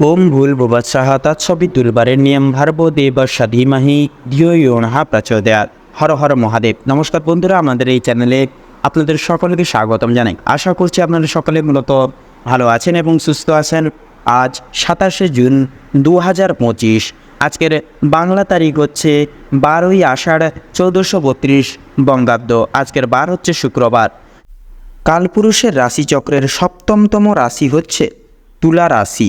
ওম ভুল ভুবৎসহ তৎসবিতুর্বারের নিয়ম ভার্ব দেবস্য ধীমহি ধিও ইয়নহা প্রচোদয়াৎ। হর হর মহাদেব। নমস্কার বন্ধুরা, আমাদের এই চ্যানেলে আপনাদের সকলকে স্বাগতম জানাই। আশা করছি আপনারা সকলে মূলত ভালো আছেন এবং সুস্থ আছেন। আজ সাতাশে জুন দু হাজার পঁচিশ, আজকের বাংলা তারিখ হচ্ছে বারোই আষাঢ় চৌদ্দশো বত্রিশ বঙ্গাব্দ। আজকের বার হচ্ছে শুক্রবার। কালপুরুষের রাশিচক্রের সপ্তমতম রাশি হচ্ছে তুলা রাশি।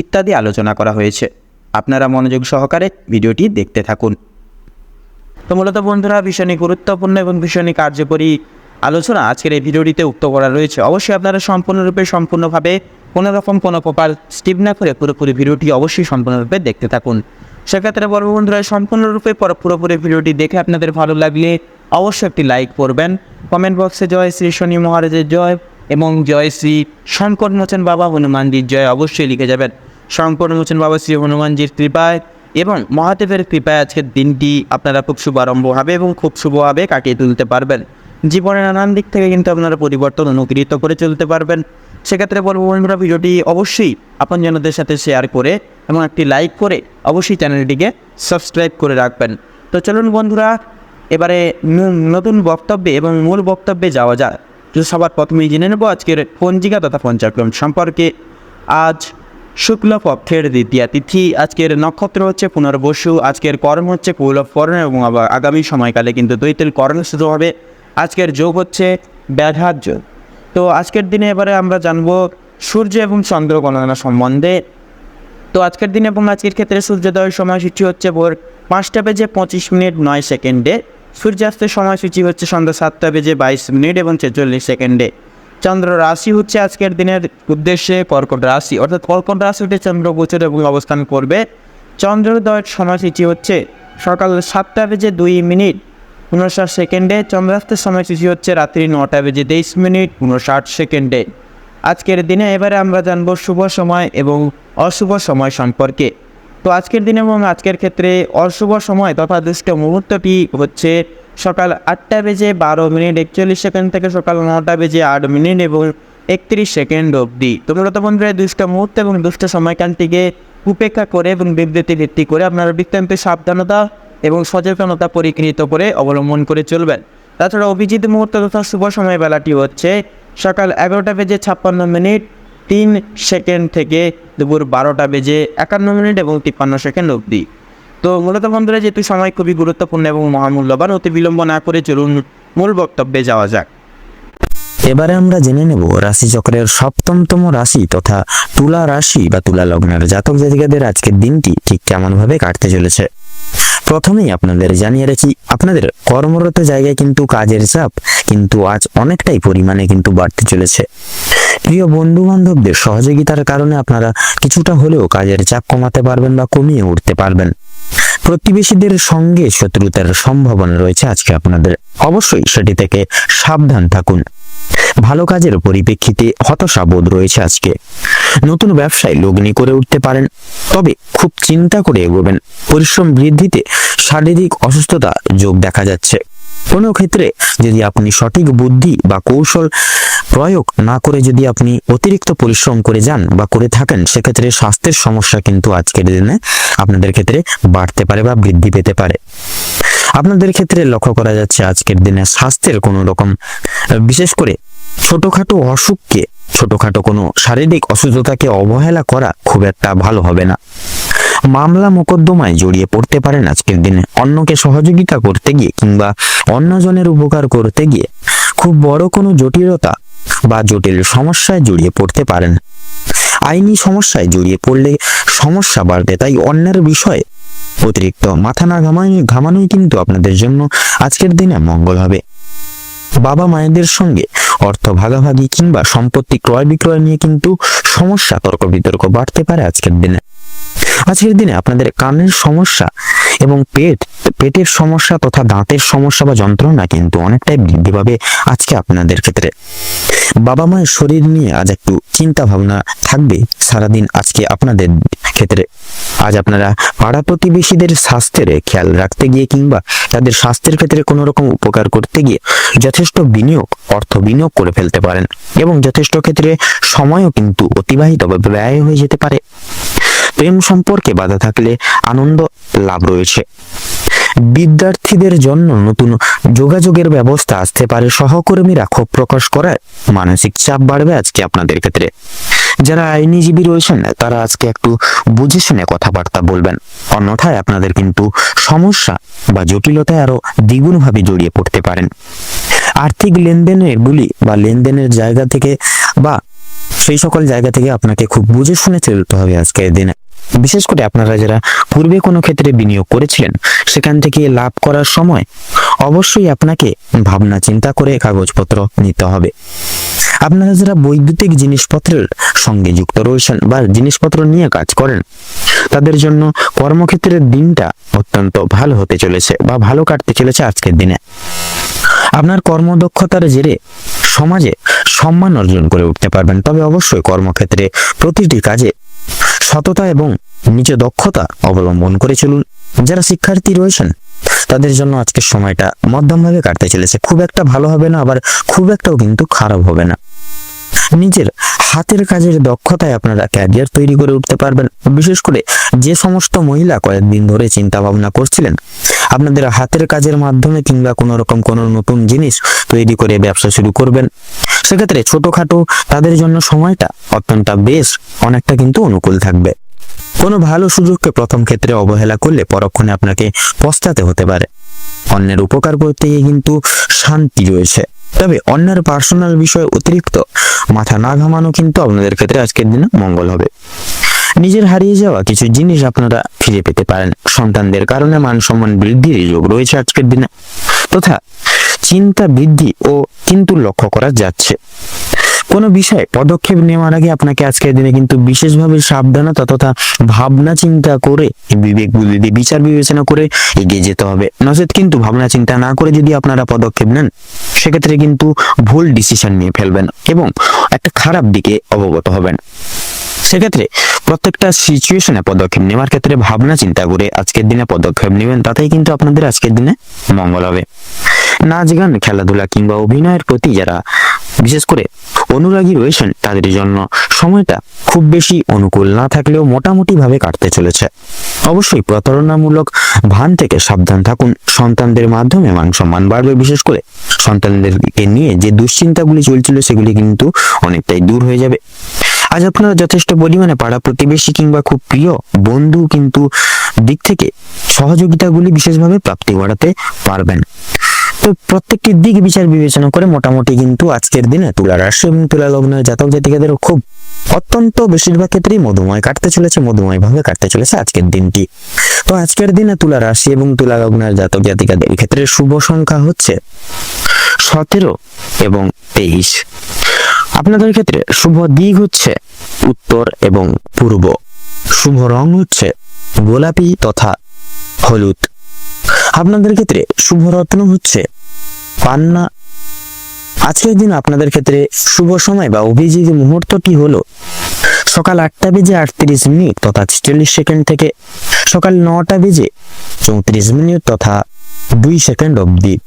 ইত্যাদি আলোচনা করা হয়েছে। আপনারা মনোযোগ সহকারে ভিডিওটি দেখতে থাকুন। তো মূলত বন্ধুরা ভীষণই গুরুত্বপূর্ণ এবং ভীষণই কার্যকরী আলোচনা আজকের এই ভিডিওটিতে উক্ত করা রয়েছে। অবশ্যই আপনারা সম্পূর্ণরূপে, সম্পূর্ণভাবে কোনো রকম, কোনো প্রকার স্টিপ না করে পুরোপুরি ভিডিওটি অবশ্যই সম্পূর্ণরূপে দেখতে থাকুন। সেক্ষেত্রে বড় বন্ধুরা, সম্পূর্ণরূপে পর- পুরোপুরি ভিডিওটি দেখে আপনাদের ভালো লাগলে অবশ্যই একটি লাইক করবেন। কমেন্ট বক্সে জয় শ্রী শনি মহারাজের জয় এবং জয় শ্রী শঙ্কর মোচন বাবা হনুমানজির জয় অবশ্যই লিখে যাবেন। শঙ্কর মোচন বাবা শ্রী হনুমানজির কৃপায় এবং মহাদেবের কৃপায় আজকের দিনটি আপনারা খুব শুভারম্ভ হবে এবং খুব শুভভাবে কাটিয়ে তুলতে পারবেন। জীবনের নানান দিক থেকে কিন্তু আপনারা পরিবর্তন অনুকৃত করে চলতে পারবেন। সেক্ষেত্রে বলব বন্ধুরা, ভিডিওটি অবশ্যই আপন আপনজনদের সাথে শেয়ার করে এবং একটি লাইক করে অবশ্যই চ্যানেলটিকে সাবস্ক্রাইব করে রাখবেন। তো চলুন বন্ধুরা, এবারে নতুন বক্তব্যে এবং মূল বক্তব্যে যাওয়া যায় তো সবার প্রথমেই জেনে নেব আজকের পঞ্জিকা তথা পঞ্চাক্রম সম্পর্কে। আজ শুক্ল পক্ষের দ্বিতীয়া তিথি। আজকের নক্ষত্র হচ্ছে পুনর্বসু। আজকের কর্ম হচ্ছে পৌলভ কর্ণ এবং আবার আগামী সময়কালে কিন্তু দৈতের কর্ণ শুরু হবে। আজকের যোগ হচ্ছে ব্যাঘাত যোগ। তো আজকের দিনে এবারে আমরা জানব সূর্য এবং চন্দ্র গণনা সম্বন্ধে। তো আজকের দিনে এবং আজকের ক্ষেত্রে সূর্যোদয়ের সময়সূচি হচ্ছে ভোর পাঁচটা বেজে পঁচিশ মিনিট নয় সেকেন্ডে। সূর্যাস্তের সময়সূচি হচ্ছে সন্ধ্যা সাতটা বেজে বাইশ মিনিট এবং ছেচল্লিশ সেকেন্ডে। চন্দ্র রাশি হচ্ছে আজকের দিনের উদ্দেশ্যে কর্কট রাশি। অর্থাৎ কর্কট রাশি রাশিতে চন্দ্র গোচর এবং অবস্থান করবে। চন্দ্রোদয়ের সময়সূচি হচ্ছে সকাল সাতটা বেজে দুই মিনিট উনষাট সেকেন্ডে। চন্দ্রাস্তের সময়সূচি হচ্ছে রাত্রি নটা বেজে তেইশ মিনিট উনষাট সেকেন্ডে। আজকের দিনে এবারে আমরা জানব শুভ সময় এবং অশুভ সময় সম্পর্কে। তো আজকের দিনে এবং আজকের ক্ষেত্রে অশুভ সময় তথা দুষ্ট মুহূর্তটি হচ্ছে সকাল আটটা বেজে বারো মিনিট, একচল্লিশ সেকেন্ড থেকে সকাল নটা বেজে আট মিনিট এবং একত্রিশ সেকেন্ড অবধি। তো বন্ধুরা, দুষ্ট মুহূর্ত এবং দুষ্ট সময়কালটিকে উপেক্ষা করে এবং বিবৃতি ভিত্তি করে আপনারা বিজ্ঞানকে সাবধানতা এবং সচেতনতা পরিকৃত করে অবলম্বন করে চলবেন। তাছাড়া অভিজিৎ মুহূর্ত তথা শুভ সময় বেলাটি হচ্ছে সকাল এগারোটা বেজে ছাপ্পান্ন মিনিট, তিন সেকেন্ড থেকে দুপুর বারোটা বেজে একান্ন মিনিট এবং তিপ্পান্ন সেকেন্ড অবধি। তো মূলত বন্ধুরা, যেহেতু সময় খুবই গুরুত্বপূর্ণ এবং মহামূল্যবান, অতি বিলম্ব না করে চলুন মূল বক্তব্যে যাওয়া যাক। এবারে আমরা জেনে নেব রাশিচক্রের সপ্তমতম রাশি তথা তুলা রাশি বা তুলা লগ্নের জাতক জাতিকাদের আজকের দিনটি ঠিক কেমন ভাবে কাটতে চলেছে। প্রথমেই আপনাদের জানিয়ে রাখি, আপনাদের কর্মরত জায়গায় কিন্তু কাজের চাপ কিন্তু আজ অনেকটাই পরিমাণে কিন্তু বাড়তে চলেছে। প্রিয় বন্ধু বান্ধবদের সহযোগিতার কারণে আপনারা কিছুটা হলেও কাজের চাপ কমাতে পারবেন বা কমিয়ে উঠতে পারবেন। প্রতিবেশীদের সঙ্গে শত্রুতার সম্ভাবনা রয়েছে আজকে আপনাদের। অবশ্যই সেটি থেকে সাবধান থাকুন। ভালো কাজের পরিপ্রেক্ষিতে হতাশা বোধ রয়েছে আজকে। নতুন ব্যবসায় লগ্নি করে উঠতে পারেন, তবে খুব চিন্তা করে এগোবেন। পরিশ্রম বৃদ্ধিতে শারীরিক অসুস্থতা যোগ দেখা যাচ্ছে। কোনো ক্ষেত্রে যদি আপনি সঠিক বুদ্ধি বা কৌশল প্রয়োগ না করে যদি আপনি অতিরিক্ত পরিশ্রম করে যান বা করে থাকেন, সেক্ষেত্রে স্বাস্থ্যের সমস্যা কিন্তু আজকের দিনে আপনাদের ক্ষেত্রে বাড়তে পারে বা বৃদ্ধি পেতে পারে। আপনাদের ক্ষেত্রে লক্ষ্য করা যাচ্ছে আজকের দিনে স্বাস্থ্যের কোনো রকম বিশেষ করে ছোটখাটো অসুখকে, ছোটখাটো কোনো শারীরিক অসুস্থতাকে অবহেলা করা খুব একটা ভালো হবে না। মামলা মোকদ্দমায় জড়িয়ে পড়তে পারেন আজকের দিনে। অন্যকে সহযোগিতা করতে গিয়ে কিংবা অন্যজনের উপকার করতে গিয়ে খুব বড় কোনো জটিলতা বা জটিল সমস্যায় জড়িয়ে পড়তে পারেন। আইনি সমস্যায় জড়িয়ে পড়লে সমস্যা বাড়বে, তাই অন্যের বিষয়ে অতিরিক্ত মাথা না ঘামাই ঘামানোই কিন্তু আপনাদের জন্য আজকের দিনে মঙ্গল হবে। বাবা মায়েদের সঙ্গে অর্থ ভাগাভাগি কিংবা সম্পত্তি ক্রয় বিক্রয় নিয়ে কিন্তু সমস্যা তর্ক বিতর্ক বাড়তে পারে আজকের দিনে। আজকের দিনে আপনাদের কানের সমস্যা এবং পেট, পেটের সমস্যা তথা দাঁতের সমস্যা বা যন্ত্রণা কিন্তু অনেকটাই বৃদ্ধি পাবে আজকে আপনাদের ক্ষেত্রে। বাবা মায়ের শরীর নিয়ে আজ একটু চিন্তা ভাবনা থাকবে সারাদিন আজকে আপনাদের ক্ষেত্রে। আজ আপনারা পাড়া প্রতিবেশীদের স্বাস্থ্যের খেয়াল রাখতে গিয়ে কিংবা তাদের স্বাস্থ্যের ক্ষেত্রে কোনো রকম উপকার করতে গিয়ে যথেষ্ট বিনিয়োগ, অর্থ বিনিয়োগ করে ফেলতে পারেন এবং যথেষ্ট ক্ষেত্রে সময়ও কিন্তু অতিবাহিত বা ব্যয় হয়ে যেতে পারে। প্রেম সম্পর্কে বাধা থাকলে আনন্দ লাভ রয়েছে। বিদ্যার্থীদের জন্য নতুন যোগাযোগের ব্যবস্থা আসতে পারে, সহকর্মীরা ক্ষোভ প্রকাশ করায় মানসিক চাপ বাড়বে আজকে আপনাদের ক্ষেত্রে। যারা আইনজীবী রয়েছেন, তারা আজকে একটু বুঝে শুনে কথাবার্তা বলবেন। অন্যথায় আপনাদের কিন্তু সমস্যা বা জটিলতায় আরও দ্বিগুণভাবে জড়িয়ে পড়তে পারেন। আর্থিক লেনদেনের গুলি বা লেনদেনের জায়গা থেকে বা সেই সকল জায়গা থেকে আপনাকে খুব বুঝে শুনে চলতে হবে আজকের দিনে। বিশেষ করে আপনারা যারা পূর্বে কোনো ক্ষেত্রে বিনিয়োগ করেছিলেন, সেখান থেকে লাভ করার সময় অবশ্যই আপনাকে ভাবনা চিন্তা করে কাগজপত্র নিতে হবে। আপনারা যারা বৈদ্যুতিক জিনিসপত্রের সঙ্গে যুক্ত রয়েছেন বা জিনিসপত্র নিয়ে কাজ করেন, তাদের জন্য কর্মক্ষেত্রের দিনটা অত্যন্ত ভালো হতে চলেছে বা ভালো কাটতে চলেছে আজকের দিনে। আপনার কর্মদক্ষতার জেরে সমাজে সম্মান অর্জন করে উঠতে পারবেন, তবে অবশ্যই কর্মক্ষেত্রে প্রতিটি কাজে সততা এবং নিজ দক্ষতা অবলম্বন করে চলুন। যারা শিক্ষার্থী রয়েছেন, তাদের জন্য আজকের সময়টা মধ্যমভাবে কাটতে চলেছে। খুব একটা ভালো হবে না, আবার খুব একটাও কিন্তু খারাপ হবে না। নিজের হাতের কাজের দক্ষতায় আপনারা ক্যারিয়ার তৈরি করে উঠতে পারবেন। বিশেষ করে যে সমস্ত মহিলা কয়েকদিন ধরে চিন্তা ভাবনা করছিলেন, আপনাদের হাতের কাজের মাধ্যমে কিংবা কোনো রকম কোনো নতুন জিনিস তৈরি করে ব্যবসা শুরু করবেন। সেক্ষেত্রে ছোটখাটো তাদের জন্য সময়টা অত্যন্ত বেশ অনেকটা কিন্তু অনুকূল থাকবে। কোনো ভালো সুযোগকে প্রথম ক্ষেত্রে অবহেলা করলে পরক্ষণে আপনাকে পস্তাতে হতে পারে। অন্যের উপকার করতে গিয়ে কিন্তু শান্তি রয়েছে। তবে অন্যের পার্সোনাল বিষয়ে অতিরিক্ত, মাথা না ঘামানো কিন্তু আপনাদের ক্ষেত্রে আজকের দিনে মঙ্গল হবে। নিজের হারিয়ে যাওয়া কিছু জিনিস আপনারা ফিরে পেতে পারেন। সন্তানদের কারণে মান সম্মান বৃদ্ধির যোগ রয়েছে আজকের দিনে। তথা চিন্তা বৃদ্ধি ও কিন্তু লক্ষ্য করা যাচ্ছে। কোনো বিষয়ে পদক্ষেপ নেওয়ার আগে আপনাকে আজকের দিনে কিন্তু বিশেষভাবে সাবধানতা তথা ভাবনা চিন্তা করে বিবেক বুদ্ধি বিচার বিবেচনা করে এগিয়ে যেতে হবে। নচেত কিন্তু ভাবনা চিন্তা না করে যদি আপনারা পদক্ষেপ নেন, সেক্ষেত্রে কিন্তু ভুল ডিসিশন নিয়ে ফেলবেন এবং একটা খারাপ দিকে অবগত হবেন। সেক্ষেত্রে প্রত্যেকটা সিচুয়েশনে পদক্ষেপ নেওয়ার ক্ষেত্রে ভাবনা চিন্তা করে আজকের দিনে পদক্ষেপ নেবেন, তাতেই কিন্তু আপনাদের আজকের দিনে মঙ্গল হবে। নাচ গান খেলাধুলা কিংবা অভিনয়ের প্রতি যারা, বিশেষ করে অনুরাগী রয়েছেন, তাদের জন্য সময়টা খুব বেশি অনুকূল না থাকলেও মোটামুটি ভাবে কাটতে চলেছে। অবশ্যই প্রতারণামূলক ভান থেকে সাবধান থাকুন। সন্তানদের মাধ্যমে মান সম্মান বাড়বে। বিশেষ করে সন্তানদেরকে নিয়ে যে দুশ্চিন্তাগুলি চলছিল, সেগুলি কিন্তু অনেকটাই দূর হয়ে যাবে। আজ আপনারা যথেষ্ট পরিমাণে পাড়া প্রতিবেশী কিংবা খুব প্রিয় বন্ধু কিন্তু দিক থেকে সহযোগিতাগুলি বিশেষভাবে প্রাপ্তি বাড়াতে পারবেন। তো প্রত্যেকটি দিক বিচার বিবেচনা করে মোটামুটি কিন্তু আজকের দিনে তুলা রাশি এবং তুলা লগ্নের জাতক জাতিকাদেরও খুব অত্যন্ত বেশিরভাগ ক্ষেত্রেই মধুময় কাটতে চলেছে, মধুময় ভাবে কাটতে চলেছে আজকের দিনটি। তো আজকের দিনে তুলা রাশি এবং তুলা লগ্নের জাতক জাতিকাদের ক্ষেত্রে শুভ সংখ্যা হচ্ছে সতেরো এবং তেইশ। আপনাদের ক্ষেত্রে শুভ দিক হচ্ছে উত্তর এবং পূর্ব। শুভ রং হচ্ছে গোলাপি তথা হলুদ। আপনাদের ক্ষেত্রে শুভ রত্ন হচ্ছে পান্না আজকের দিন আপনাদের ক্ষেত্রে শুভ সময় বা অভিজিৎ মুহূর্তটি হলো সকাল আটটা বেজে আটত্রিশ মিনিট তথা ছেচল্লিশ সেকেন্ড থেকে সকাল নটা বেজে চৌত্রিশ মিনিট তথা দুই সেকেন্ড অবধি।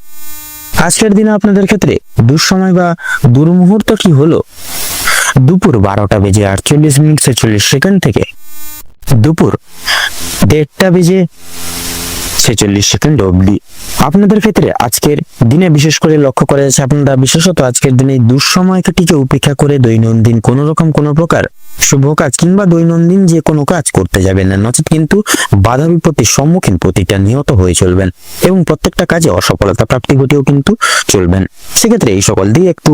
আজকের দিনে আপনাদের ক্ষেত্রে দুঃসময় বা দুর্মুহূর্ত কি হলো? দুপুর বারোটা বেজে আটচল্লিশ মিনিট ছেচল্লিশ সেকেন্ড থেকে দুপুর দেড়টা বেজে ছেচল্লিশ সেকেন্ড অবধি। আপনাদের ক্ষেত্রে আজকের দিনে বিশেষ করে লক্ষ্য করা যাচ্ছে আপনারা বিশেষত আজকের দিনে দুঃসময়টিকে উপেক্ষা করে দৈনন্দিন কোনো রকম কোনো প্রকার শুভ কাজ কিংবা দৈনন্দিন যে কোনো কাজ করতে যাবেন না। নচেত কিন্তু বাধা বিপত্তির সম্মুখীন প্রতিটা নিহত হয়ে চলবেন এবং প্রত্যেকটা কাজে অসফলতা প্রাপ্তি ঘটেও কিন্তু চলবেন। সেক্ষেত্রে এই সকল দিয়ে একটু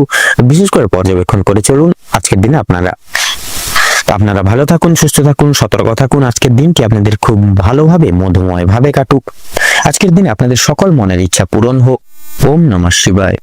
বিশেষ করে পর্যবেক্ষণ করে চলুন। আজকের দিনে আপনারা আপনারা ভালো থাকুন, সুস্থ থাকুন, সতর্ক থাকুন। আজকের দিনটি আপনাদের খুব ভালোভাবে, মধুময়ভাবে কাটুক। আজকের দিন আপনাদের সকল মনের ইচ্ছা পূরণ হোক। ওম নমঃ শিবায়।